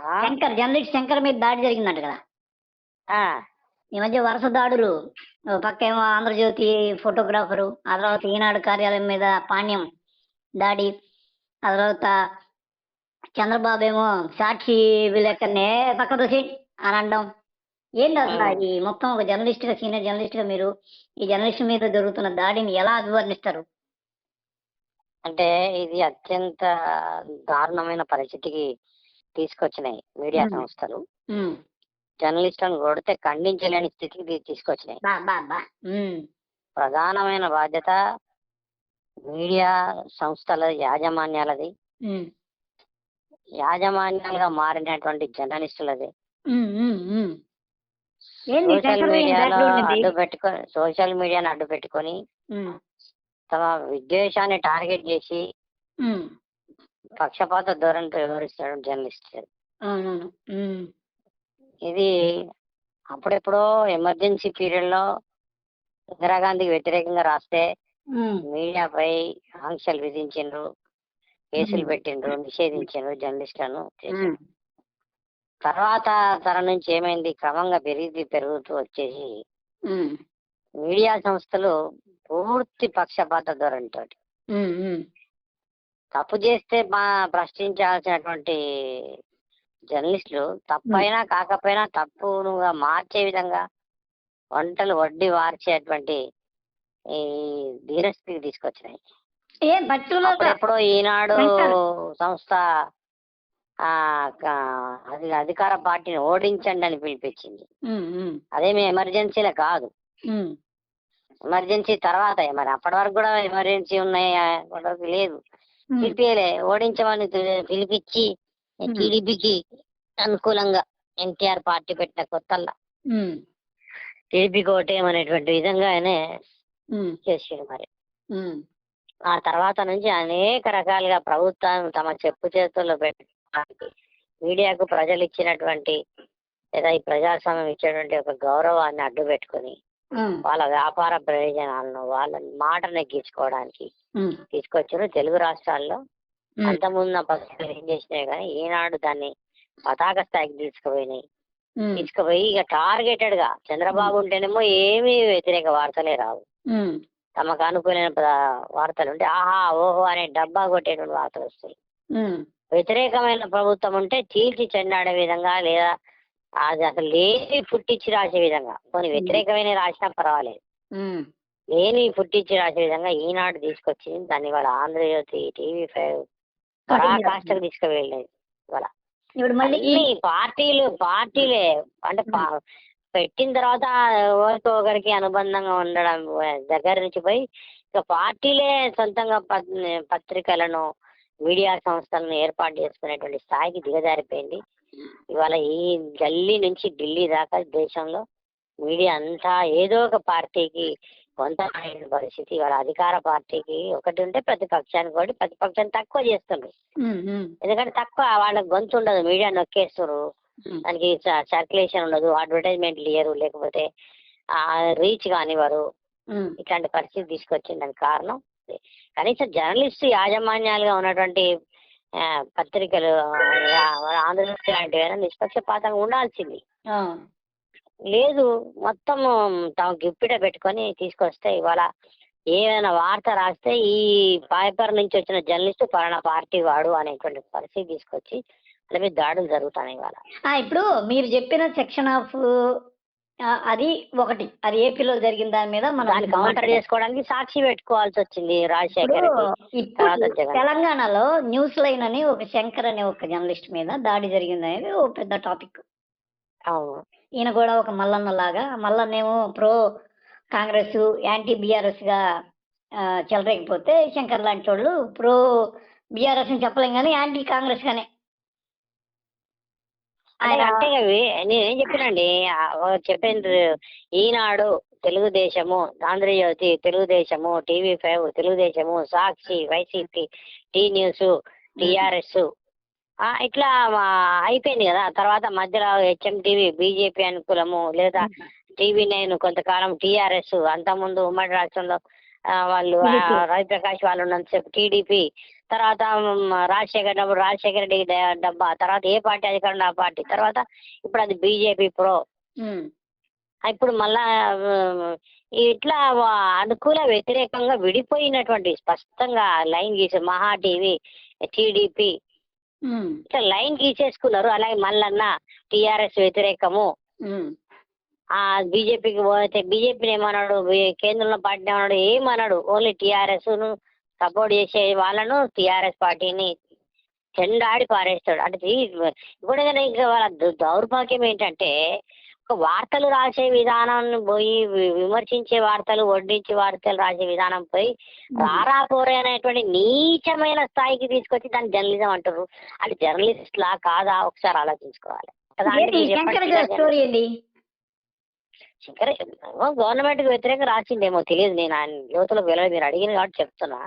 Shankar journalist Shankar మీద దాడి జరిగిందంట కదా. ఆ, ఈ మధ్య వరుస దాడులు. పక్క ఏమో ఆంధ్రజ్యోతి ఫోటోగ్రాఫరు ఆ తర్వాత ఈనాడు కార్యాలయం మీద పాణ్యం దాడి ఆ తర్వాత చంద్రబాబు ఏమో సాక్షి విలేకరునే పక్క దోసి అని అనడం. ఏంటి అసలు ఈ మొత్తం ఒక జర్నలిస్ట్గా సీనియర్ జర్నలిస్ట్గా మీరు ఈ జర్నలిస్ట్ మీద జరుగుతున్న దాడిని ఎలా అభివర్ణిస్తారు? అంటే ఇది అత్యంత దారుణమైన పరిస్థితికి తీసుకొచ్చినాయి. మీడియా. సంస్థలు. జర్నలిస్టులను కొడితే ఖండించలేని స్థితికి తీసుకొచ్చినాయి. ప్రధానమైన బాధ్యత మీడియా సంస్థల యాజమాన్యాలది. యాజమాన్యాలుగా మారినటువంటి జర్నలిస్టులది. సోషల్ మీడియాలో? అడ్డు పెట్టుకొని సోషల్ మీడియాను అడ్డు పెట్టుకొని తమ విద్వేషాన్ని టార్గెట్ చేసి పక్షపాత ధోరణితో వివరిస్తాడు జర్నలిస్ట్ అవునవును. ఇది అప్పుడెప్పుడో ఎమర్జెన్సీ పీరియడ్లో ఇందిరాగాంధీకి వ్యతిరేకంగా రాస్తే మీడియాపై ఆంక్షలు విధించిండ్రు కేసులు. పెట్టిండ్రు నిషేధించిండ్రు జర్నలిస్టులను తర్వాత తరం నుంచి ఏమైంది? క్రమంగా పెరిగి పెరుగుతూ వచ్చేసి మీడియా సంస్థలు పూర్తి పక్షపాత ధోరణితో ఉమ్, ఉమ్. తప్పు చేస్తే మా ప్రశ్నించాల్సినటువంటి జర్నలిస్టులు తప్పైనా కాకపోయినా తప్పునుగా మార్చే విధంగా వంటలు వడ్డీ వార్చేటువంటి ఈ ధీరస్థితికి తీసుకొచ్చినాయి. ఏం పర్టికులర్ అప్పుడెప్పుడో ఈనాడు. సంస్థ అది అధికార పార్టీని ఓడించండి అని పిలిపించింది. అదేమి ఎమర్జెన్సీలో కాదు. ఎమర్జెన్సీ తర్వాత మరి అప్పటి వరకు కూడా ఎమర్జెన్సీ ఉన్నాయి? లేదు. పిలిపియలే ఓడించమని పిలిపించి. టీడీపీకి అనుకూలంగా ఎన్టీఆర్ పార్టీ పెట్టిన కొత్తల్లా. టీడీపీకి ఓటేయమనేటువంటి విధంగా ఆయనే చేసిండు మరి. ఆ తర్వాత నుంచి అనేక రకాలుగా ప్రభుత్వం తమ చెప్పు చేతుల్లో పెట్టడానికి మీడియాకు ప్రజలు ఇచ్చినటువంటి లేదా ఈ ప్రజాస్వామ్యం ఇచ్చేటువంటి ఒక గౌరవాన్ని అడ్డు పెట్టుకొని వాళ్ళ వ్యాపార ప్రయోజనాలను వాళ్ళ మాట నెగ్గించుకోవడానికి తీసుకొచ్చారు తెలుగు రాష్ట్రాల్లో. అంతకుముందు పత్రికలు ఏం చేసినాయి కానీ ఈనాడు దాన్ని పతాక స్థాయికి తీసుకుపోయినాయి. తీసుకుపోయి ఇక టార్గెటెడ్గా చంద్రబాబు ఉంటేనేమో ఏమీ వ్యతిరేక వార్తలే రావు. తమకు అనుకూలమైన వార్తలు ఉంటే ఆహా ఓహో అనే డబ్బా కొట్టేటువంటి వార్తలు వస్తాయి. వ్యతిరేకమైన ప్రభుత్వం ఉంటే చీల్చి చెండాడే విధంగా లేదా అది అసలు లేని పుట్టించి రాసే విధంగా. కొన్ని వ్యతిరేకమైన రాసినా పర్వాలేదు. లేని పుట్టించి రాసే విధంగా ఈనాడు తీసుకొచ్చి దాన్ని వాళ్ళ ఆంధ్రజ్యోతి టీవీ ఫైవ్ పరాకాష్ఠకు తీసుకువెళ్ళేది ఇప్పుడు మళ్ళీ పార్టీలు పార్టీలే. అంటే పెట్టిన తర్వాత ఒకరికి ఒకరికి అనుబంధంగా ఉండడం దగ్గర నుంచి పోయి ఇక పార్టీలే సొంతంగా పత్- పత్రికలను మీడియా సంస్థలను ఏర్పాటు చేసుకునేటువంటి స్థాయికి దిగజారిపోయింది. ఇవాళ ఈ గల్లీ నుంచి ఢిల్లీ దాకా దేశంలో మీడియా అంతా ఏదో ఒక పార్టీకి కొంత పరిస్థితి. ఇవాళ అధికార పార్టీకి ఒకటి ఉంటే ప్రతిపక్షానికి ఒకటి ప్రతిపక్షాన్ని తక్కువ ఉమ్, ఎందుకంటే తక్కువ వాళ్ళకి గొంతు ఉండదు మీడియా నొక్కేస్తారు దానికి సర్క్యులేషన్ ఉండదు అడ్వర్టైజ్మెంట్లు ఇయ్యరు లేకపోతే రీచ్ కానివ్వరు. ఇట్లాంటి పరిస్థితి తీసుకొచ్చింది దానికి కారణం. కనీసం జర్నలిస్ట్ యాజమాన్యాలుగా ఉన్నటువంటి పత్రికలు ఆ, ఆంధ్రజ్యోతి లాంటివి నిష్పక్షపాతంగా ఉండాల్సింది. లేదు మొత్తం తమ గిప్పిట పెట్టుకొని తీసుకొస్తే ఇవాళ ఏమైనా వార్త రాస్తే ఈ పేపర్ నుంచి వచ్చిన జర్నలిస్ట్ పలానా పార్టీ వాడు అనేటువంటి పరిస్థితి తీసుకొచ్చి మీద దాడులు జరుగుతున్నాయి ఇవాళ. ఇప్పుడు మీరు చెప్పిన సెక్షన్ ఆఫ్ అది ఒకటి. అది ఏపీలో జరిగిన దాని మీద మనం కౌంటర్ చేసుకోవడానికి సాక్షి పెట్టుకోవాల్సి వచ్చింది రాజశేఖర్. తెలంగాణలో న్యూస్ లైన్ అని ఒక శంకర్ అనే ఒక జర్నలిస్ట్ మీద దాడి జరిగింది అనేది ఒక పెద్ద టాపిక్. ఈయన కూడా ఒక మల్లన్న లాగా మల్లన్నేమో ప్రో కాంగ్రెస్ యాంటీ బీఆర్ఎస్గా ఆ, చెలరేగిపోతే శంకర్ లాంటి వాళ్ళు ప్రో బీఆర్ఎస్ అని చెప్పలేం కానీ యాంటీ కాంగ్రెస్ గానే ఆయన అంటే నేనేం చెప్పినండి చెప్పిండ్రు Eenadu Telugu Desam Andhra Jyothi Telugu Desam TV five Telugu Desam Sakshi YCP T news TRS ఇట్లా అయిపోయింది కదా. తర్వాత మధ్యలో హెచ్ఎం టీవీ బీజేపీ అనుకూలము లేదా టీవీ నైన్ కొంతకాలం టీఆర్ఎస్ అంతకుముందు ఉమ్మడి రాష్ట్రంలో వాళ్ళు. రవిప్రకాష్ వాళ్ళు ఉన్నంతసేపు టీడీపీ తర్వాత రాజశేఖర్ డబ్బు రాజశేఖర రెడ్డి డబ్బా తర్వాత ఏ పార్టీ అధికారంలో ఆ పార్టీ తర్వాత ఇప్పుడు అది బీజేపీ ప్రో. ఇప్పుడు మళ్ళా ఇట్లా అనుకూల వ్యతిరేకంగా విడిపోయినటువంటి స్పష్టంగా లైన్ గీసే మహా టీవీ టీడీపీ. ఇట్లా లైన్ గీసేసుకున్నారు. అలాగే మల్లన్న టిఆర్ఎస్ వ్యతిరేకము. బీజేపీకి పోతే బీజేపీని ఏమన్నాడు? కేంద్రంలో పార్టీ ఏమన్నాడు? ఏమన్నాడు? ఓన్లీ టిఆర్ఎస్ను సపోర్ట్ చేసే వాళ్ళను టిఆర్ఎస్ పార్టీని చెండాడి పారేస్తాడు. అంటే ఇప్పుడు ఇంకా వాళ్ళ దౌర్భాగ్యం ఏంటంటే ఒక వార్తలు రాసే విధానాన్ని పోయి విమర్శించే వార్తలు వడ్డించే వార్తలు రాసే విధానం పోయి రారాపోరే అనేటువంటి నీచమైన స్థాయికి తీసుకొచ్చి దాన్ని జర్నలిజం అంటారు అది జర్నలిస్ట్ లా కాదా? ఒకసారి ఆలోచించుకోవాలి. అంటే స్టోరీ శంకర గవర్నమెంట్కి వ్యతిరేకంగా రాసిండేమో తెలియదు. నేను ఆయన యువతలకు వెళ్ళదు మీరు అడిగిన కాబట్టి చెప్తున్నా.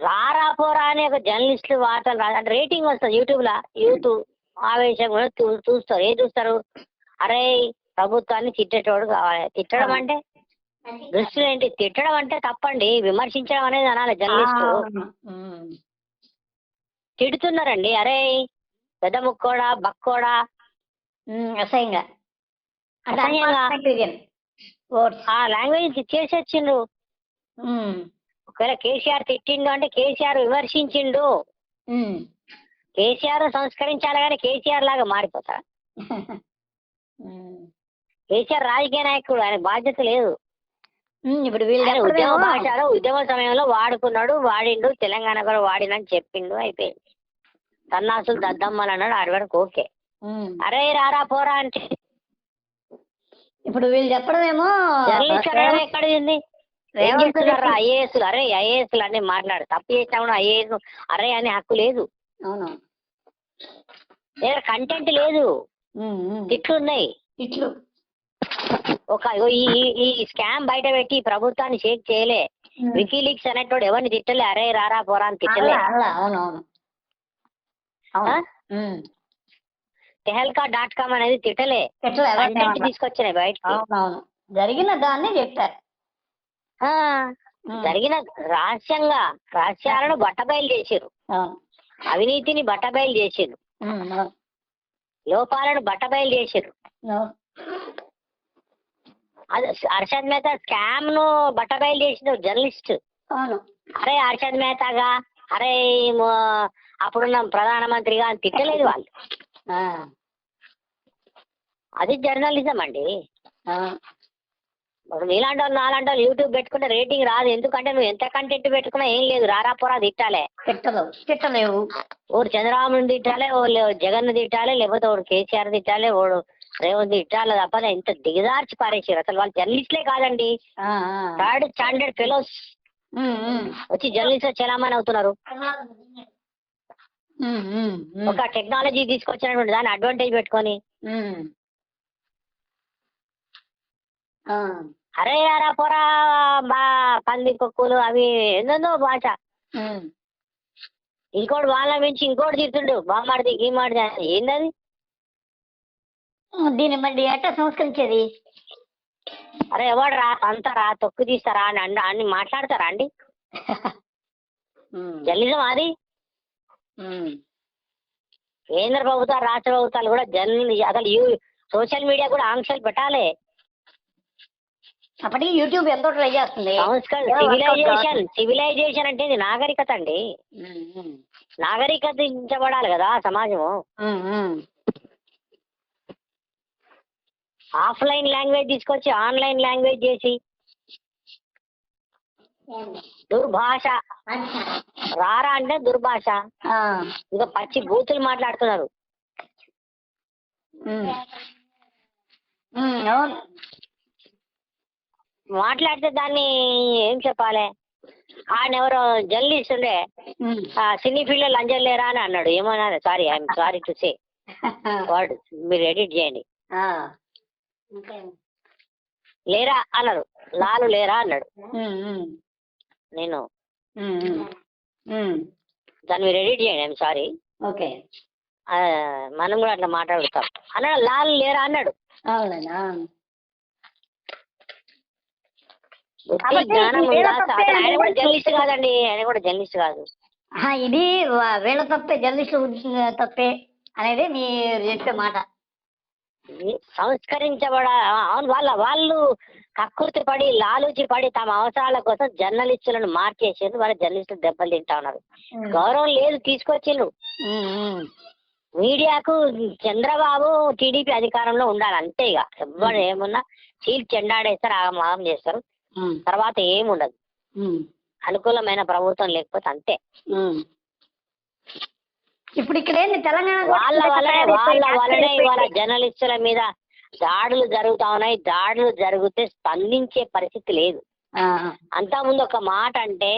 రారా పోరా అనే ఒక జర్నలిస్టులు వార్తలు రా అంటే రేటింగ్ వస్తుంది యూట్యూబ్ లా యూత్ ఆవేశం కూడా చూస్తారు. ఏం చూస్తారు? అరే ప్రభుత్వాన్ని తిట్టేటోడు కావాలి. తిట్టడం అంటే దృష్టిలో ఏంటి? తిట్టడం అంటే తప్పండి. విమర్శించడం అనేది అనాలి జర్నలిస్ట్. తిడుతున్నారండి. అరే పెద్ద ముక్కోడా బక్కోడా? అసహ్యంగా. ఆ లాంగ్వేజ్ చేసేచ్చిండ్రు ఒకవేళ కేసీఆర్ తిట్టిండు అంటే కేసీఆర్ విమర్శించిండు. కేసీఆర్ సంస్కరించాలి కానీ కేసీఆర్ లాగా మారిపోతారా కేసీఆర్ రాజకీయ నాయకుడు ఆయన బాధ్యత లేదు. ఇప్పుడు వీళ్ళు ఉద్యమ భాషలో ఉద్యమ సమయంలో వాడుకున్నాడు వాడిండు తెలంగాణ కూడా వాడినని చెప్పిండు అయిపోయింది. సన్నాసులు దద్దమ్మలు అన్నాడు ఆడి వరకు ఓకే. అరే రారా పోరా అంటే ఇప్పుడు వీళ్ళు చెప్పడమేమో జర్నలిస్ట్ అనడం ఎక్కడిది ఏం రేవంత్ చెప్తున్నారు రెడ్డి- ఐఏఎస్ అరే ఐఏఎస్ అన్ని మాట్లాడు. తప్పు చేసినా కూడా ఐఏఎస్ అరే అనే హక్కు లేదు. అవును. కంటెంట్ లేదు. తిట్లు ఉన్నాయి. ఇట్లు ఒక ఈ స్కామ్ బయట పెట్టి ప్రభుత్వాన్ని షేక్ చేయలే. వికీలీక్స్ అనేటోడు ఎవరిని తిట్టలే? అరే రారా పోరా అని తిట్టలే. టెహల్కా డాట్ కామ్ అనేది తిట్టలే? తీసుకొచ్చినాయి అవునవును. జరిగిన దాన్ని చెప్పారు. జరిగిన రహస్యంగా రహస్యాలను బట్టబయలు అవును. అవినీతిని బట్టబయలు అవును. లోపాలను బట్టబయలు. అది హర్షద్ మేహతా స్కామ్ను బట్టబయలు చేసిన జర్నలిస్ట్. అరే హర్షద్ మేహతాగా అరే అప్పుడున్న ప్రధానమంత్రిగా అని తిట్టలేదు వాళ్ళు. అది జర్నలిజం అండి. నీలాంటి వాళ్ళు నాలాంటి వాళ్ళు యూట్యూబ్ పెట్టుకుంటే రేటింగ్ రాదు. ఎందుకంటే నువ్వు ఎంత కంటెంట్ పెట్టుకున్నా ఏం లేదు. రారా పోరా తిట్టాలే. తిట్టలు తిట్టలేవు. ఓడు చంద్రబాబుని తిట్టాలి ఓ జగన్ తిట్టాలి లేకపోతే ఓడు కేసీఆర్ తిట్టాలి ఓడు రేవంత్ తిట్టాలి తప్ప ఇంత దిగజార్చి పారేసారు అసలు వాళ్ళు జర్నలిస్టులే కాదండి. Third standard fellows. వచ్చి జర్నలిస్ట్ చలామణి అవుతున్నారు. ఒక టెక్నాలజీ తీసుకొచ్చినటువంటి దాన్ని అడ్వాంటేజ్ పెట్టుకొని. అరే యారా పోరా బా పంది కుక్కులు అవి ఏందో భాష. ఇంకోటి వాళ్ళ మించి ఇంకోటి తిడుతుండు బామాడిది గీమాడిది అని. ఏందది? దీన్ని మరి ఎట్లా సంస్కరించేది? అరే ఎవడు రా అంతరా తొక్కు తీస్తారా అని అండ అని మాట్లాడతారా అండి? జర్నలిజం అది. కేంద్ర ప్రభుత్వాలు రాష్ట్ర ప్రభుత్వాలు కూడా జర్నలి అసలు సోషల్ మీడియా కూడా ఆంక్షలు పెట్టాలి. అప్పటికి యూట్యూబ్ ఎంతో ట్రై చేస్తుంది. సివిలైజేషన్. సివిలైజేషన్ అంటే నాగరికత అండి. ఉమ్. నాగరికతించబడాలి కదా సమాజము. ఆఫ్లైన్ లాంగ్వేజ్ తీసుకొచ్చి ఆన్లైన్ లాంగ్వేజ్ చేసి దుర్భాష. రారా అంటే దుర్భాష. ఇక పచ్చి బూతులు మాట్లాడుతున్నారు. అవును. మాట్లాడితే దాన్ని ఏం చెప్పాలి? ఆయన ఎవరో జర్నలిస్ట్ ఉండే. ఆ, సినీ ఫీల్డ్ లంజం లేరా అని అన్నాడు. ఏమన్నా sorry I'm sorry to say word మీరు ఎడిట్ చేయండి. ఆ. లేరా అన్నాడు. లాలు లేరా అన్నాడు. నేను. దాన్ని మీరు ఎడిట్ చేయండి ఐఎమ్ సారీ ఓకే. మనం కూడా అట్లా మాట్లాడుతాం. అన్నాడు లాలు లేరా అన్నాడు. అవును బుద్ధి కాబట్టి జ్ఞానం ఈ వేళ ఉందా? తప్పే అసలు ఆయన కూడా అంటే- జర్నలిస్ట్ కాదండి ఆయన కూడా జర్నలిస్ట్ కాదు. ఇది వీళ్ళ తప్పే జర్నలిస్టు తప్పే అనేది మీ చెప్పే మాట. సంస్కరించబడ అవును వాళ్ళ వాళ్ళు కక్కుర్తి పడి లాలూచి పడి తమ అవసరాల కోసం జర్నలిస్టులను మార్చేసారు వాళ్ళ జర్నలిస్టులు దెబ్బలు తింటా ఉన్నారు. గౌరవం లేదు తీసుకొచ్చిండ్రు. ఉమ్. మీడియాకు చంద్రబాబు టీడీపీ అధికారంలో ఉండాలి అంతే ఇక. ఎవ్వరు ఏమున్నా చీల్ చెండాడేస్తారు ఆగమాగం చేస్తారు. తర్వాత ఏముండదు. అనుకూలమైన ప్రభుత్వం లేకపోతే అంతే. ఇప్పుడు ఇక్కడ ఏంది? తెలంగాణ వాళ్ళ వల్లనే వాళ్ళ వల్లనే ఇవాళ జర్నలిస్టుల మీద దాడులు జరుగుతా ఉన్నాయి. దాడులు జరిగితే స్పందించే పరిస్థితి లేదు. ఆ, అంతకుముందు ఒక మాట అంటే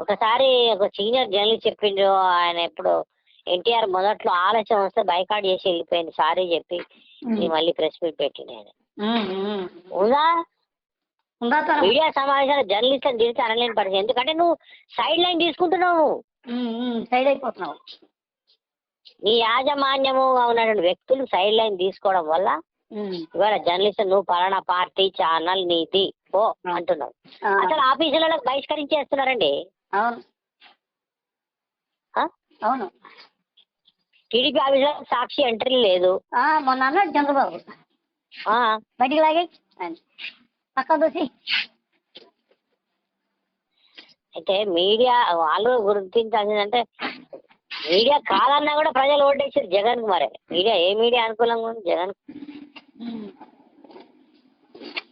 ఒకసారి ఒక సీనియర్ జర్నలిస్ట్ చెప్పిండ్రు ఆయన ఎప్పుడు ఎన్టీఆర్ మొదట్లో ఆలస్యం వస్తే బైకాట్ చేసి వెళ్ళిపోయింది. సారీ చెప్పి మళ్ళీ ప్రెస్ మీట్ పెట్టిండు ఆయన. ఉందా? మీడియా సమావేశాలు జర్నలిస్టులను తిరిగి అనలేని పరిస్థితి. ఎందుకంటే నువ్వు సైడ్ లైన్ తీసుకుంటున్నావు సైడ్ అయిపోతున్నావు. నీ యాజమాన్యముగా ఉన్నటువంటి వ్యక్తులు సైడ్ లైన్ తీసుకోవడం వల్ల ఇవాళ జర్నలిస్ట్ నువ్వు పలానా పార్టీ ఛానల్ నీతి ఓ అంటున్నావు. అసలు ఆఫీసులలో బహిష్కరించేస్తున్నారండి? అవును? అవును. టీడీపీ ఆఫీసులో సాక్షి ఎంట్రీ లేదు. మొన్న అన్నాడు చంద్రబాబు. బయటికి లాగే పక్క దోసి అయితే మీడియా వాళ్ళు గుర్తించాల్సిందంటే మీడియా కాదన్నా కూడా ప్రజలు ఓటేసారు జగన్కు మరి. మీడియా ఏ మీడియా అనుకూలంగా ఉంది? జగన్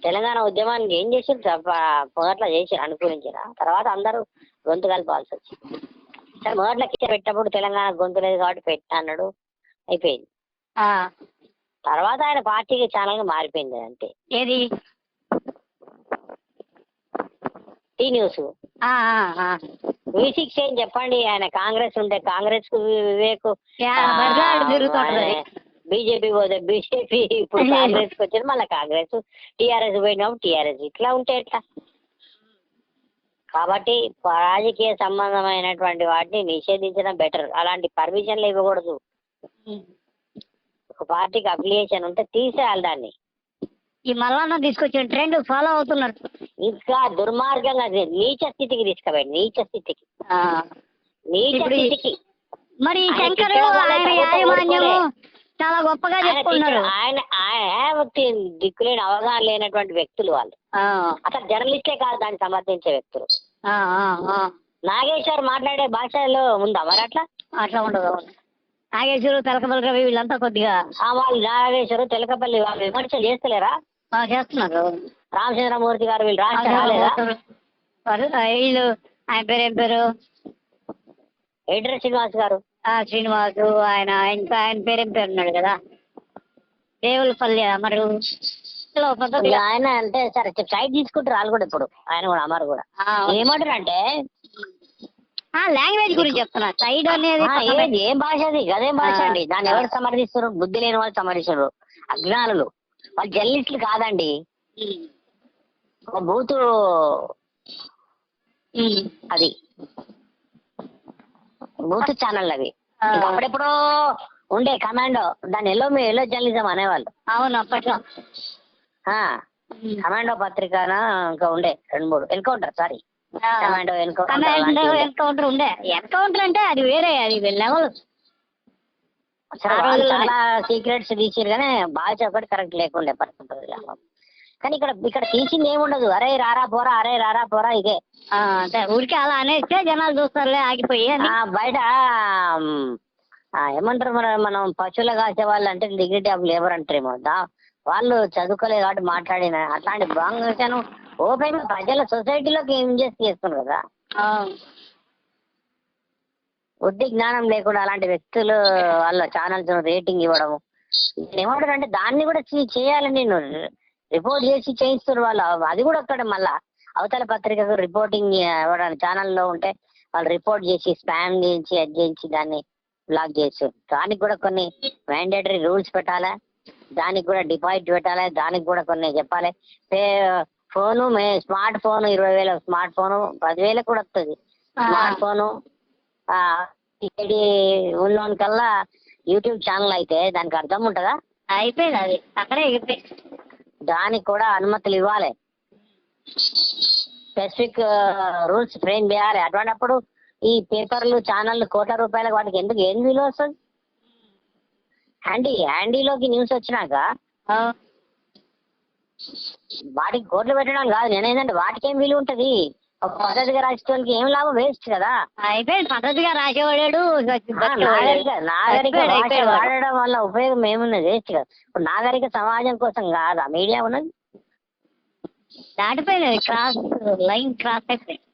తెలంగాణ ఉద్యమానికి ఏం చేసారు మొదట్లో చేసారు అనుకూలించారు. తర్వాత అందరూ గొంతు కలపాల్సి వచ్చింది. సరే మొదట్లో కింద పెట్టినప్పుడు తెలంగాణ గొంతు లేదు కాబట్టి పెట్టా అన్నాడు. అయిపోయింది. తర్వాత ఆయన పార్టీకి ఛానల్ మారిపోయింది అంతే. ఏది? Tea news. మ్యూజిక్ చేంజ్ చెప్పండి. ఆయన కాంగ్రెస్ ఉంటే కాంగ్రెస్కు వివేక్ బీజేపీ పోతే బీజేపీ ఇప్పుడు కాంగ్రెస్కి వచ్చేది మళ్ళీ కాంగ్రెస్. టీఆర్ఎస్ పోయినప్పుడు టీఆర్ఎస్ ఇట్లా ఉంటే ఎట్లా? కాబట్టి రాజకీయ సంబంధమైనటువంటి వాటిని నిషేధించడం బెటర్ అలాంటి పర్మిషన్లు ఇవ్వకూడదు. ఒక పార్టీకి అఫిలియేషన్ ఉంటే తీసేయాలి దాన్ని. ఈ మల్లన్న తీసుకొచ్చిన ట్రెండ్ ఫాలో అవుతున్నారు. ఇంకా దుర్మార్గంగా నీచ స్థితికి తీసుకుపోయి నీచ స్థితికి. నీచ స్థితికి. మరి శంకర్ ఆయన యాజమాన్యము. చాలా గొప్పగా చెప్పుకున్నారు. ఆయన దిక్కులేని అవగాహన లేనటువంటి వ్యక్తులు వాళ్ళు. అసలు జర్నలిస్టే కాదు దాన్ని సమర్థించే వ్యక్తులు. నాగేశ్వర్ మాట్లాడే భాషలో ఉందా మరి అట్లా? అట్లా ఉండదు. నాగేశ్వరు తెలకబల్ రవి వీళ్ళంతా కొద్దిగా వాళ్ళు నాగేశ్వరు తెలకపల్లి వాళ్ళు విమర్శలు చేస్తలేరా? చేస్తున్నారు రామచంద్రమూర్తి గారు వీళ్ళు రాష్ట్ర రాలేదా? వీళ్ళు ఆయన పేరు ఏం పేరు? ఎడ్ర శ్రీనివాస్ గారు. ఆ శ్రీనివాసు ఆయన ఇంకా ఆయన పేరు ఏం పేరు ఉన్నాడు కదా? దేవులపల్లి అమరు. ఆయన అంటే సరే సైడ్ తీసుకుంటారు వాళ్ళు కూడా ఇప్పుడు. ఆయన కూడా అమరు కూడా. ఏమంటారు అంటే ఆ, లాంగ్వేజ్ గురించి చెప్తున్నా. సైడ్ అనేది ఏం భాష అది? గదేం భాష. అండి? దాన్ని ఎవరు సమర్థిస్తారు బుద్ధి లేని వాళ్ళు సమర్థిస్తారు అజ్ఞానులు. వాళ్ళు జర్నలిస్టులు కాదండి. బూతు అది. బూత్ ఛానల్ అవి అప్పుడెప్పుడో ఉండే కమాండో దాన్ని ఎల్లో మీ ఎల్లో జర్నలిజం అనేవాళ్ళు. అవును అప్పట్లో. కమాండో పత్రికన ఇంకా ఉండే రెండు మూడు. Encounter sorry commando encounter. Encounter ఉండే. ఎన్కౌంటర్ అంటే అది వేరే అది లెవెల్ సరే, ఆ వాళ్ళు రోజుల్లోనే. చాలా సీక్రెట్స్ తీసిరు కానీ భాష ఒకటి కరెక్ట్ లేకుండే పరిస్థితులు కానీ ఇక్కడ ఇక్కడ తీసింది ఏముండదు. అరే రారా పోరా అరే రారా పోరా ఇదే. అంతే ఊరికే అలా అనేస్తే జనాలు చూస్తారులే ఆగిపోయి బయట ఏమంటారు మన మనం పశువులు కాసే వాళ్ళు అంటే డిగ్నిటీ ఆఫ్ లేబర్ అంటారేమో. వాళ్ళు చదువుకోలేదు కాబట్టి మాట్లాడిన. అట్లాంటి భాగం ఓపెన్ ప్రజల సొసైటీలోకి ఏం చేసి చేస్తున్నారు కదా? బుద్ధి జ్ఞానం లేకుండా అలాంటి వ్యక్తులు వాళ్ళ ఛానల్స్ రేటింగ్ ఇవ్వడము. ఏమంటారు అంటే దాన్ని కూడా చే- చేయాలి నేను రిపోర్ట్ చేసి చేయిస్తున్నారు వాళ్ళు అది కూడా అక్కడ మళ్ళా అవతల పత్రికకు రిపోర్టింగ్ ఇవ్వడానికి ఛానల్లో ఉంటే వాళ్ళు రిపోర్ట్ చేసి స్పామ్ చేయించి అది చేయించి దాన్ని బ్లాక్ చేసి దానికి కూడా కొన్ని మ్యాండేటరీ రూల్స్ పెట్టాలా? దానికి కూడా డిపాజిట్ పెట్టాలి? దానికి కూడా కొన్ని చెప్పాలి. ఫోను మే స్మార్ట్ ఫోన్ ఇరవై వేల స్మార్ట్ ఫోను పదివేలకు కూడా వస్తుంది స్మార్ట్ ఫోను ఇది ఉన్నోని కల్లా యూట్యూబ్ ఛానల్ అయితే దానికి అర్థం ఉంటుందా? అయిపోయింది అది. అక్కడే దానికి కూడా అనుమతులు ఇవ్వాలి. స్పెసిఫిక్ రూల్స్ ఫ్రేమ్ చేయాలి. అటువంటిప్పుడు ఈ పేపర్లు ఛానళ్ళు కోట్ల రూపాయలకు వాటికి ఎందుకు ఏం విలువ వస్తుంది? హ్యాండీ హ్యాండీలోకి న్యూస్ వచ్చినాక వాటికి కోట్లు పెట్టడం కాదు. నేనేంటంటే వాటికి ఏం విలువ ఉంటది? పద్ధతిగా రాసేవాళ్ళకి ఏం లాభం? వేస్ట్ కదా. అయిపోయింది పద్ధతిగా రాసేవాడాడు. నాగరిక నాగరిక అయిపోయాడు, భాష అయిపోయాడు. వాడడం వల్ల ఉపయోగం ఏమున్నది వేస్ట్ కదా. ఇప్పుడు నాగరిక సమాజం కోసం కాదా? మీడియా ఉన్నది? దాటిపోయింది క్రాస్ లైన్ క్రాస్ అయిపోయింది